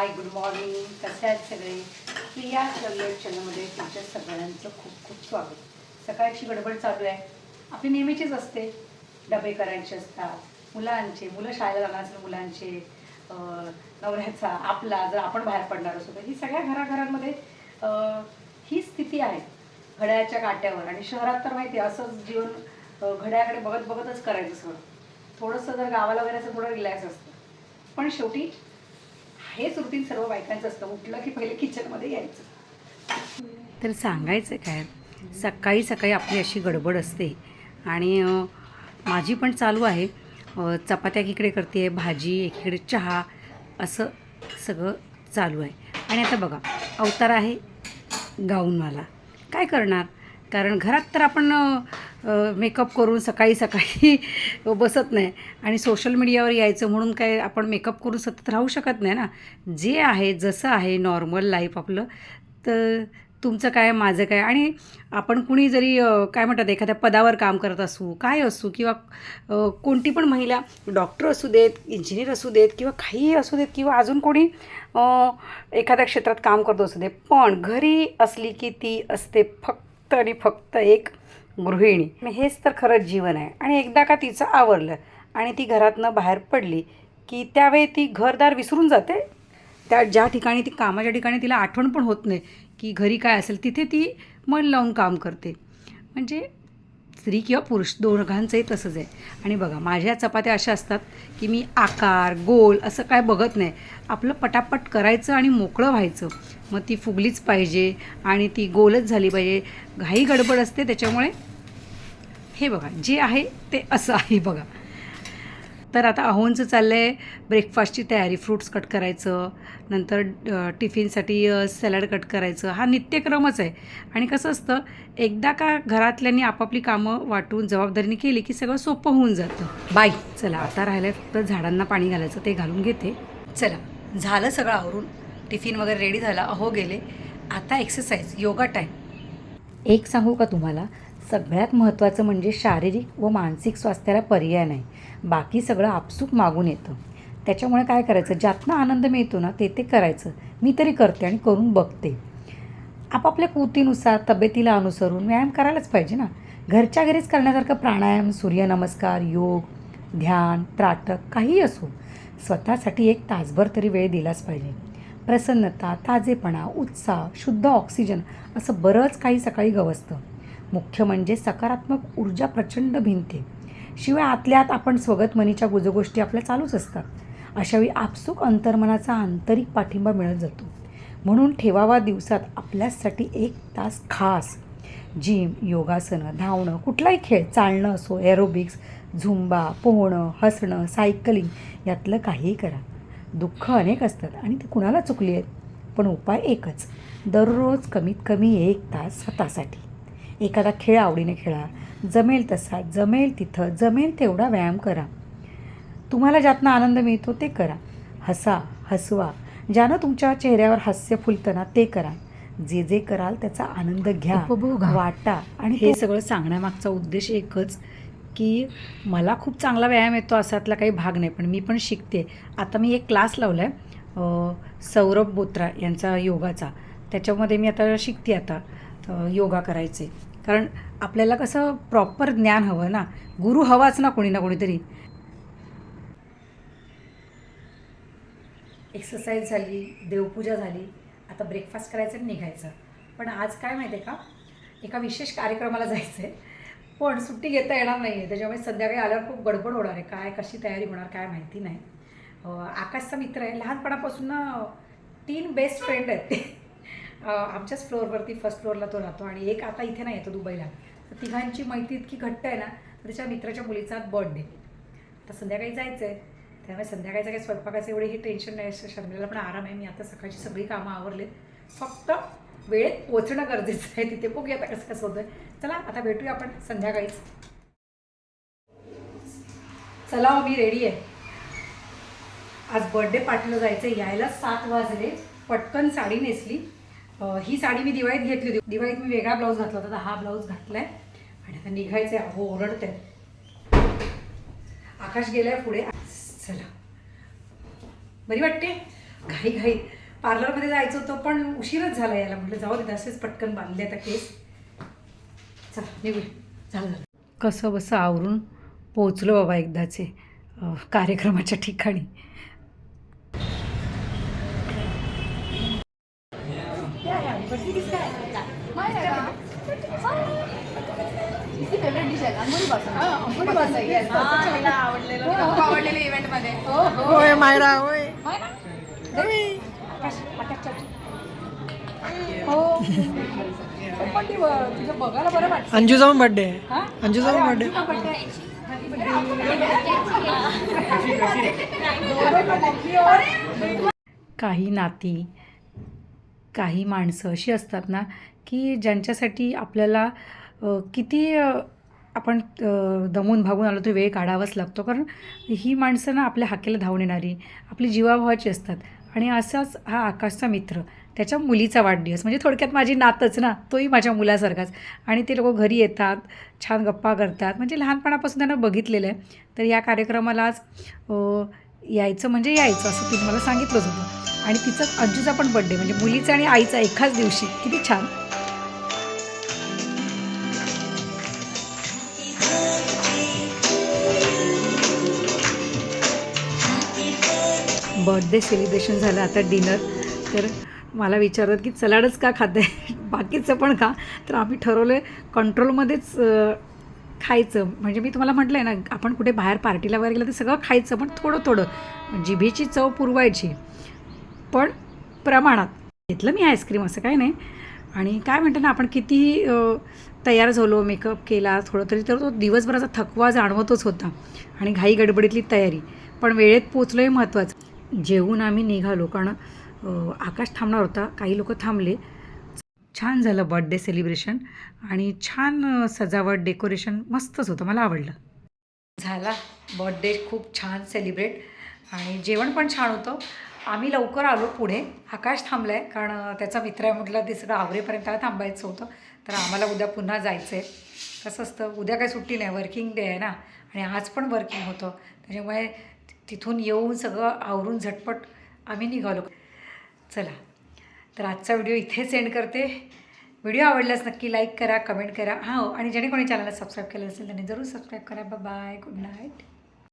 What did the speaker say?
Hi good morning. कसे आहेत सगळे? प्रिया लवलेट चॅनलमध्ये तुमच्या सगळ्यांचं खूप खूप स्वागत. सकाळची गडबड चालू आहे. आपली नेहमीचीच असते. डबे करायचे असतात. मुलांचे मुलं शाळेला जाणार असेल मुलांचे नवऱ्याचा आपला जर आपण बाहेर पडणार असू तर. ही सगळ्या घराघरांमध्ये ही स्थिती आहे. घड्याच्या काट्यावर. आणि शहरात तर माहिती आहे असंच जीवन घड्याकडे घड्याळाकडे बघत बघतच करायचं सगळं. थोडंसं जर गावाला वगैरे असं थोडं रिलॅक्स असतं. पण शेवटी हेच रुटीन सर्व बायकांचं असतं. उठलं की पहिले किचनमध्ये यायचं. तर सांगायचं काय? सकाळी सकाळी आपली अशी गडबड असते. आणि माझी पण चालू आहे. चपात्या एकीकडे करते भाजी एकीकडे चहा असं सगळं चालू आहे. आणि आता बघा अवतार आहे गाऊनवाला काय करणार? कारण घरात तर आपण मेकअप करून सकाळी सकाळी बसत नाही. आणि सोशल मीडियावर यायचं म्हणून काय आपण मेकअप करून सतत राहू शकत नाही ना? जे आहे जसं आहे नॉर्मल लाईफ आपलं तर तुमचं काय माझं काय? आणि आपण कुणी जरी काय म्हणतात एखाद्या पदावर काम करत असू काय असू किंवा कोणती पण महिला डॉक्टर असू देत इंजिनियर असू देत किंवा काहीही असू देत किंवा अजून कोणी एखाद्या क्षेत्रात काम करत असू दे पण घरी असली की ती असते फक्त आणि फक्त एक गृहिणी. हेच तर खरंच जीवन आहे. आणि एकदा का तिचं आवरलं आणि ती घरातनं बाहेर पडली की त्यावेळी ती घरदार विसरून जाते. त्या ज्या ठिकाणी ती कामाच्या ठिकाणी तिला आठवण पण होत नाही की घरी काय असेल तिथे ती मन लावून काम करते. म्हणजे स्त्री किंवा पुरुष दोघांचंही तसंच आहे. आणि बघा माझ्या चपात्या अशा असतात की मी आकार गोल असं काय बघत नाही. आपलं पटापट करायचं आणि मोकळं व्हायचं. मग ती फुगलीच पाहिजे आणि ती गोलच झाली पाहिजे. घाई गडबड असते त्याच्यामुळे हे बघा जे आहे ते असं आहे बघा. तर आता अहोंचं चाललं आहे ब्रेकफास्टची तयारी फ्रूट्स कट करायचं नंतर टिफिनसाठी सॅलड कट करायचं हा नित्यक्रमच आहे. आणि कसं असतं एकदा का घरातल्यांनी आपापली कामं वाटून जबाबदारीने केली की सगळं सोपं होऊन जातं. बाय चला आता राहिलं फक्त झाडांना पाणी घालायचं ते घालून घेते. चला झालं सगळं आवरून टिफिन वगैरे रेडी झाला अहो गेले. आता एक्सरसाइज योगा टाईम एक सांगू का तुम्हाला? सगळ्यात महत्त्वाचं म्हणजे शारीरिक व मानसिक स्वास्थ्याला पर्याय नाही. बाकी सगळं आपसूक मागून येतं. त्याच्यामुळे काय करायचं? ज्यातनं आनंद मिळतो ना ते ते करायचं. मी तरी करते आणि करून बघते. आपापल्या कृतीनुसार तब्येतीला अनुसरून व्यायाम करायलाच पाहिजे ना. घरच्या घरीच करण्यासारखं प्राणायाम सूर्यनमस्कार योग ध्यान त्राटक काहीही असो स्वतःसाठी एक तासभर तरी वेळ दिलाच पाहिजे. प्रसन्नता ताजेपणा उत्साह शुद्ध ऑक्सिजन असं बरंच काही सकाळी गवसतं. मुख्य म्हणजे सकारात्मक ऊर्जा प्रचंड भिनते शिवाय आतल्या आत आपण स्वगत मनीच्या गुजगोष्टी आपल्या चालूच असतात. अशावेळी आपसूक अंतर्मनाचा आंतरिक पाठिंबा मिळत जातो. म्हणून ठेवावा दिवसात आपल्यासाठी एक तास खास. जिम योगासनं धावणं कुठलाही खेळ चालणं असो एरोबिक्स झुंबा पोहणं हसणं सायकलिंग यातलं काहीही करा. दुःख अनेक असतात आणि ती कुणाला चुकली आहेत? पण उपाय एकच. दररोज कमीत कमी एक तास स्वतःसाठी. एखादा खेळ आवडीने खेळा. जमेल तसा जमेल तिथं जमेल तेवढा व्यायाम करा. तुम्हाला ज्यातनं आनंद मिळतो ते करा. हसा हसवा. ज्यानं तुमच्या चेहऱ्यावर हास्य फुलतं ना ते करा. जे जे कराल त्याचा आनंद घ्या उपभोगा. वाटा. आणि हे सगळं सांगण्यामागचा उद्देश एकच की मला खूप चांगला व्यायाम येतो असातला काही भाग नाही पण मी पण शिकते. आता मी एक क्लास लावला आहे सौरभ बोत्रा यांचा योगाचा. त्याच्यामध्ये मी आता शिकते आता योगा करायचे. कारण आपल्याला कसं प्रॉपर ज्ञान हवं ना. गुरु हवाच ना कोणी ना कोणीतरी. एक्सरसाइज झाली देवपूजा झाली आता ब्रेकफास्ट करायचं आणि निघायचं. पण आज काय माहिती आहे का? एका विशेष कार्यक्रमाला जायचं आहे पण सुट्टी घेता येणार नाही आहे त्याच्यामुळे संध्याकाळी आल्यावर खूप गडबड होणार आहे. काय कशी तयारी होणार काय माहिती नाही. आकाशचा मित्र आहे. लहानपणापासून ना तीन बेस्ट फ्रेंड आहेत ते. आमच्याच फ्लोअरवरती फर्स्ट फ्लोअरला तो राहतो आणि एक आता इथे नाही येतो दुबईला. तर तिघांची मैत्री इतकी घट्ट आहे ना तर त्याच्या मित्राच्या मुलीचा बर्थडे तर संध्याकाळी जायचं आहे त्यामुळे संध्याकाळचं काही स्वयंपाकाचं एवढे ही टेन्शन नाही. असं पण आराम आहे. मी आता सकाळची सगळी कामं आवरलेत फक्त वेळेत पोचणं गरजेचं आहे. तिथे बघूया आता कसं कसं होतं चला आता भेटूया आपण संध्याकाळीच. चला हो, मी रेडी आहे. आज बर्थडे पार्टीला जायचं आहे यायला सात वाजले. पटकन साडी नेसली. ही साडी मी दिवाळीत घेतली होती. दिवाळीत मी वेगळा ब्लाऊज घातला होता हा ब्लाऊज घातलाय. आणि आता निघायचं आहे अहो ओरडत आकाश गेलाय पुढे. चला. बरी वाटते? घाई घाई. पार्लरमध्ये जायचं होतं पण उशीरच झाला याला म्हटलं जाऊ दे असेच पटकन बांधले आता केस. चला निघू झालं झालं. कसं बसं आवरून पोचलो बाबा एकदाचे कार्यक्रमाच्या ठिकाणी. आवडलेलं इव्हेंटमध्ये होय मायरा होय तुझं बघायला बरं वाटतं अंजूचा पण बर्थडे आहे हा? अंजूचा पण बर्थडे? काही नाती काही माणसं अशी असतात ना की ज्यांच्यासाठी आपल्याला किती आपण दमून भागून आलो तो वेळ काढावाच लागतो. कारण ही माणसं ना आपल्या हाकेला धावून येणारी आपली जीवाभावाची असतात. आणि असाच हा आकाशचा मित्र त्याच्या मुलीचा वाढदिवस. म्हणजे थोडक्यात माझी नातच ना तोही माझ्या मुलासारखाच. आणि ते लोक घरी येतात छान गप्पा करतात. म्हणजे लहानपणापासून त्यांना बघितलेलं आहे. तर या कार्यक्रमाला आज यायचं म्हणजे यायचं असं तुम्ही मला सांगितलंच होतं. आणि तिचा अंजूचा पण बड्डे म्हणजे मुलीचा आणि आईचा एकाच दिवशी. किती छान. बर्थडे सेलिब्रेशन झालं आता डिनर तर मला विचारत की सलाडच का खाते बाकीचं पण का तर आम्ही ठरवलं आहे कंट्रोलमध्येच खायचं. म्हणजे मी तुम्हाला म्हटलं आहे ना आपण कुठे बाहेर पार्टीला वगैरे गेलं तर सगळं खायचं पण थोडं थोडं जिभेची चव पुरवायची. पण प्रमाणात. घेतलं मी आईस्क्रीम असं काय नाही. आणि काय म्हणतो ना आपण कितीही तयार झालो मेकअप केला थोडं तरी तर तो दिवसभराचा थकवा जाणवतच होता. आणि घाई गडबडीतली तयारी. पण वेळेत पोचलो हे महत्त्वाचं. जेवून आम्ही निघालो कारण आकाश थांबणार होता काही लोक थांबले. छान झालं बर्थडे सेलिब्रेशन. आणि छान सजावट डेकोरेशन मस्तच होतं मला आवडलं. झाला बर्थडे खूप छान सेलिब्रेट. आणि जेवण पण छान होतं. आम्ही लवकर आलो पुढे. आकाश थांबला आहे कारण त्याचा मित्र आहे म्हटलं ते सगळं आवरेपर्यंत थांबायचं होतं. तर आम्हाला उद्या पुन्हा जायचं आहे कसं असतं उद्या काही सुट्टी नाही वर्किंग डे आहे ना. आणि आज पण वर्किंग होतं. त्याच्यामुळे तिथून येऊन सगळं आवरून झटपट आम्ही निघालो. चला तर आजचा व्हिडिओ इथेच एंड करते. व्हिडिओ आवडल्यास नक्की लाईक करा कमेंट करा. हां हो, आणि ज्याने कोणी चॅनलला सबस्क्राईब केलं असेल त्याने जरूर सबस्क्राईब करा. Bye good night